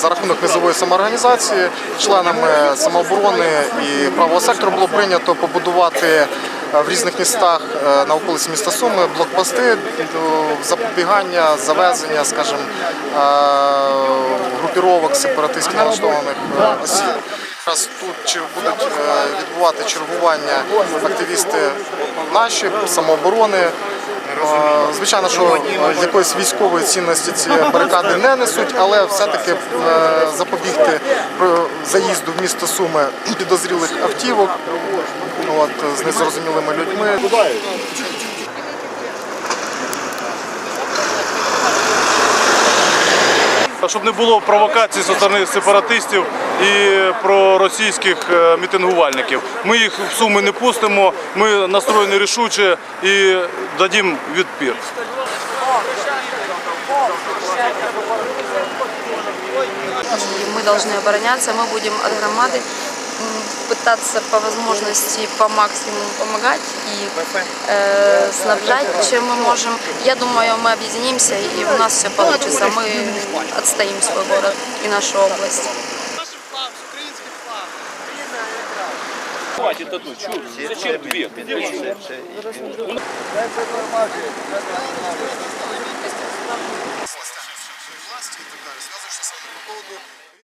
За рахунок низової самоорганізації, членами самооборони і правого сектору було прийнято побудувати е, в різних містах е, на околиці міста Суми блокпости запобігання, завезення, скажімо, е, групіровок сепаратистськи налаштованих осіб. Якраз тут будуть е, відбувати чергування активісти наші самооборони. Е, Звичайно, що якоїсь військової цінності ці барикади не несуть, але все-таки е, запобігти заїзду в місто Суми підозрілих автівок от, з незрозумілими людьми. Щоб не було провокацій зі сторони сепаратистів і проросійських е, мітингувальників. Ми їх в суми не пустимо, ми настроєні рішуче і дадім відпір. мы должны обороняться, мы будем от громады м, пытаться по возможности по максимуму помогать и э, снабжать, чем мы можем. Я думаю, мы объединимся и у нас все получится. Мы отстоим свой город и нашу область. Хватит одну, чур, зачем две? Власти и так далее. Связано, что с вами по поводу